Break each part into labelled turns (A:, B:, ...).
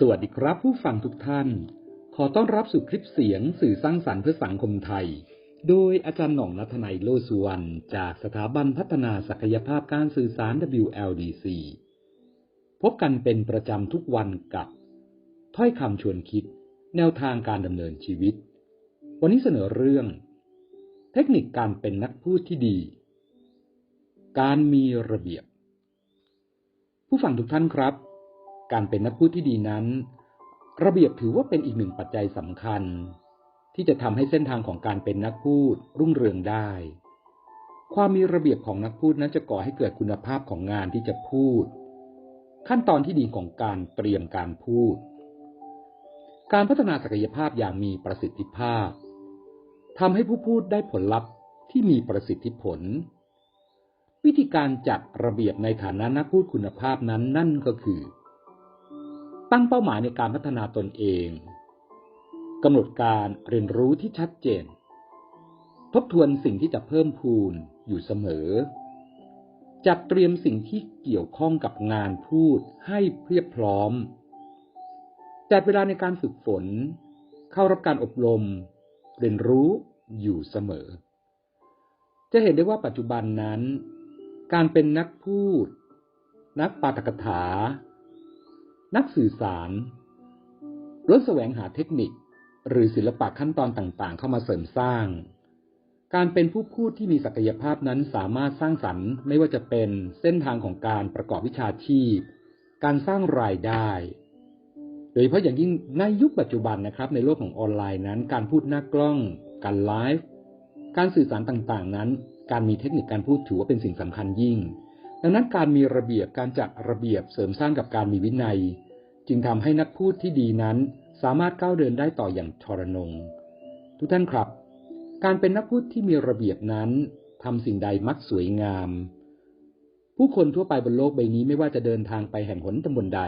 A: สวัสดีครับผู้ฟังทุกท่าน ขอต้อนรับสู่คลิปเสียงสื่อสร้างสรรค์เพื่อสังคมไทย โดยอาจารย์หน่องนัทนัยโลสุวรรณจากสถาบันพัฒนาศักยภาพการสื่อสาร WLDC พบกันเป็นประจำทุกวันกับ ถ้อยคำชวนคิด แนวทางการดำเนินชีวิต วันนี้เสนอเรื่อง เทคนิคการเป็นนักพูดที่ดี การมีระเบียบ ผู้ฟังทุกท่านครับ การเป็นนักพูดที่ดีนั้น ระเบียบถือว่าเป็นอีกหนึ่งปัจจัยสำคัญ ที่จะทำให้เส้นทางของการเป็นนักพูดรุ่งเรืองได้ ความมีระเบียบของนักพูดนั้นจะก่อให้เกิดคุณภาพของงานที่จะพูด ขั้นตอนที่ดีของการเตรียมการพูด การพัฒนาศักยภาพอย่างมีประสิทธิภาพทำให้ผู้พูดได้ผลลัพธ์ที่มีประสิทธิผลวิธีการจัดระเบียบในฐานะนักพูดคุณภาพนั้นนั่นก็คือ ตั้งเป้าหมายในการพัฒนาตนเองกำหนดการเรียนรู้ที่ชัดเจน ทบทวนสิ่งที่จะเพิ่มพูนอยู่เสมอ จัดเตรียมสิ่งที่เกี่ยวข้องกับงานพูดให้เพียบพร้อม จัดเวลาในการฝึกฝน เข้ารับการอบรม เรียนรู้อยู่เสมอ จะเห็นได้ว่าปัจจุบันนั้น การเป็นนักพูด นักปาฐกถา นักสื่อสารล้วนแสวงหาเทคนิค หรือศิลปะขั้นตอนต่างๆ เข้ามาเสริมสร้าง การเป็นผู้พูดที่มีศักยภาพนั้นสามารถสร้างสรรค์ ไม่ว่าจะเป็นเส้นทางของการประกอบวิชาชีพ การสร้างรายได้ โดยเฉพาะอย่างยิ่งในยุคปัจจุบันนะครับ ในโลกของออนไลน์นั้น การพูดหน้ากล้อง การไลฟ์การสื่อสารต่างๆ นั้น การมีเทคนิคการพูดถือว่าเป็นสิ่งสำคัญยิ่ง ดังนั้นการมีระเบียบการจัดระเบียบเสริมสร้างกับการมีวินัย จึงทำให้นักพูดที่ดีนั้นสามารถก้าวเดินได้ต่ออย่างทรนง ทุกท่านครับ การเป็นนักพูดที่มีระเบียบนั้นทำสิ่งใดมักสวยงาม ผู้คนทั่วไปบนโลกใบนี้ไม่ว่าจะเดินทางไปแห่งหนตำบลใด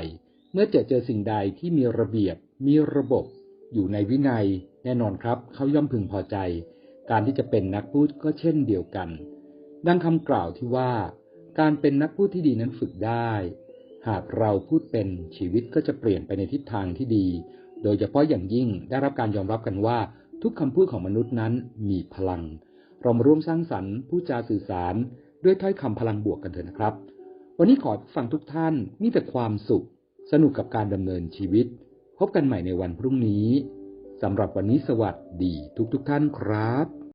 A: เมื่อเจอเจอสิ่งใดที่มีระเบียบ มีระบบ อยู่ในวินัย แน่นอนครับเขาย่อมพึงพอใจ การที่จะเป็นนักพูดก็เช่นเดียวกัน ดังคำกล่าวที่ว่า การเป็นนักพูดที่ดีนั้นฝึกได้ หากเราพูดเป็นชีวิตก็จะเปลี่ยนไปในทิศทางที่ดี โดยเฉพาะอย่างยิ่งได้รับการยอมรับกันว่าทุกคำพูดของมนุษย์นั้นมีพลัง เรามาร่วมสร้างสรรค์ผู้จาสื่อสาร ด้วยถ้อยคำพลังบวกกันเถอะนะครับ วันนี้ขอฟังทุกท่านมีแต่ความสุข สนุกกับการดำเนินชีวิต พบกันใหม่ในวันพรุ่งนี้สำหรับวันนี้สวัสดีทุกๆทท่านครับ